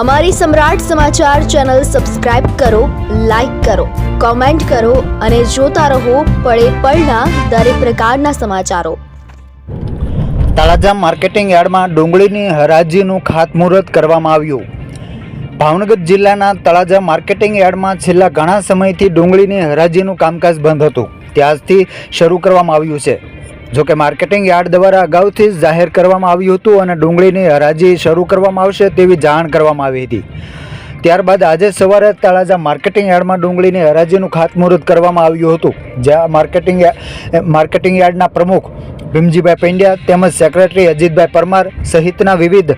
અમારી Samrat Samachar channel subscribe કરો, like કરો, કોમેન્ટ કરો અને જોતા રહો પળે પળના દરેક પ્રકારના સમાચારો. તળાજા માર્કેટિંગ યાર્ડમાં ડુંગળીની હરાજીનું ખાતમુહૂર્ત કરવામાં આવ્યું. ભાવનગર જિલ્લાના તળાજા માર્કેટિંગ યાર્ડમાં છેલ્લા ઘણા સમયથી ડુંગળીની હરાજીનું કામકાજ બંધ હતું. ત્યારથી શરૂ કરવામાં આવ્યું છે. જોકે માર્કેટિંગ યાર્ડ દ્વારા અગાઉથી જ જાહેર કરવામાં આવ્યું હતું અને ડુંગળીની હરાજી શરૂ કરવામાં આવશે તેવી જાણ કરવામાં આવી હતી. ત્યારબાદ આજે સવારે તળાજા માર્કેટિંગ યાર્ડમાં ડુંગળીની હરાજીનું ખાતમુહૂર્ત કરવામાં આવ્યું હતું, જ્યાં માર્કેટિંગ માર્કેટિંગ યાર્ડના પ્રમુખ ભીમજીભાઈ પંડ્યા તેમજ સેક્રેટરી અજીતભાઈ પરમાર સહિતના વિવિધ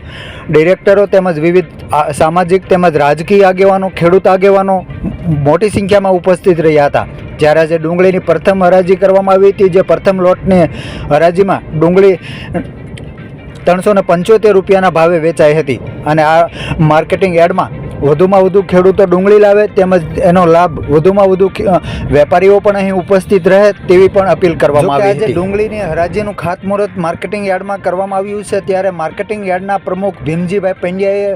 ડિરેક્ટરો તેમજ વિવિધ સામાજિક તેમજ રાજકીય આગેવાનો, ખેડૂત આગેવાનો મોટી સંખ્યામાં ઉપસ્થિત રહ્યા હતા. જ્યારે આજે ડુંગળીની પ્રથમ હરાજી કરવામાં આવી હતી, જે પ્રથમ લોટની હરાજીમાં ડુંગળી ત્રણસો ને પંચોતેર રૂપિયાના ભાવે વેચાઈ હતી. અને આ માર્કેટિંગ યાર્ડમાં વધુમાં વધુ ખેડૂતો ડુંગળી લાવે તેમજ એનો લાભ વધુમાં વધુ વેપારીઓ પણ અહીં ઉપસ્થિત રહે તેવી પણ અપીલ કરવામાં આવી હતી. ડુંગળીની હરાજીનું ખાતમુહૂર્ત માર્કેટિંગ યાર્ડમાં કરવામાં આવ્યું છે ત્યારે માર્કેટિંગ યાર્ડના પ્રમુખ ભીમજીભાઈ પંડ્યાએ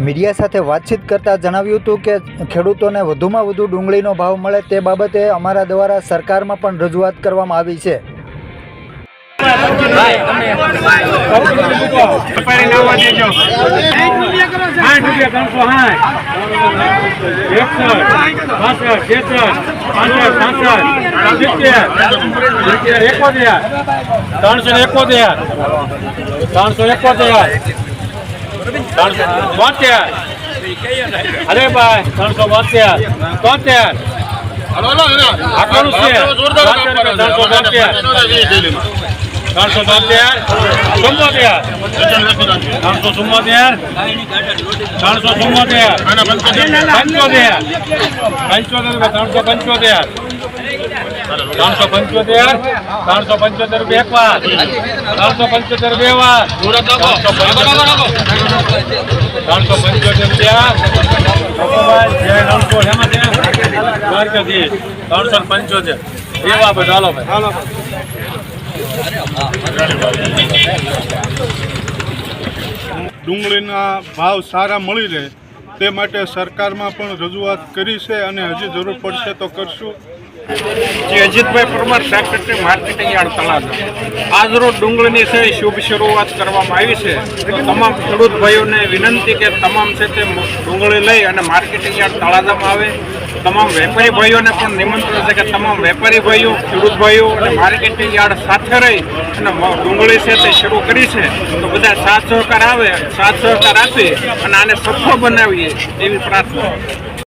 મીડિયા સાથે વાતચીત કરતાં જણાવ્યું હતું કે ખેડૂતોને વધુમાં વધુ ડુંગળીનો ભાવ મળે તે બાબતે અમારા દ્વારા સરકારમાં પણ રજૂઆત કરવામાં આવી છે. વેપારી લાવવા દેજો સાઠ રૂપિયા ત્રણસો સાઠ એકસઠ પાસઠ છેસઠ પાસઠ સિત્તેર સિત્તેર એકોતેર ત્રણસો એકોતેર ત્રણસો એકોતેર ત્રણસો બોતેર અરે ભાઈ ત્રણસો બોતેર તોતેર આટલું છે ત્રણસો બોતેર ત્રણસો બોતેર ચુમ્મોતેર ત્રણસો ચુમ્મોતેર ત્રણસો ચુમ્મોતેર પંચોતેર. પંચોતેર ત્રણસો પંચોતેર. ત્રણસો પંચોતેર ત્રણસો પંચોતેર રૂપિયા ત્રણસો પંચોતેર બે વાર ત્રણસો પંચોતેર રૂપિયા ત્રણસો પંચોતેર એવા બધા હાલો ભાઈ. ડુંગળીના ભાવ સારા મળી રહે તે માટે સરકારમાં પણ રજૂઆત કરી છે અને હજી જરૂર પડશે તો કરશું. જે Ajitbhai Parmar secretary marketing yard Talaja. આજ રોજ ડુંગળીની છે શુભ શરૂઆત કરવામાં આવી છે. તમામ ખેડૂત ભાઈઓને વિનંતી કે તમામ છે તે ડુંગળી લઈ અને માર્કેટિંગ યાર્ડ તળાજામાં આવે. તમામ વેપારી ભાઈઓને પણ નિમંત્રણ છે કે તમામ વેપારી ભાઈઓ, ખેડૂત ભાઈઓ અને માર્કેટિંગ યાર્ડ સાથે રહી અને ડુંગળી છે તે શરૂ કરી છે. તો બધા સાથ સહકાર આવે, સાથ સહકાર આપી અને આને સફળ બનાવીએ એવી પ્રાર્થના.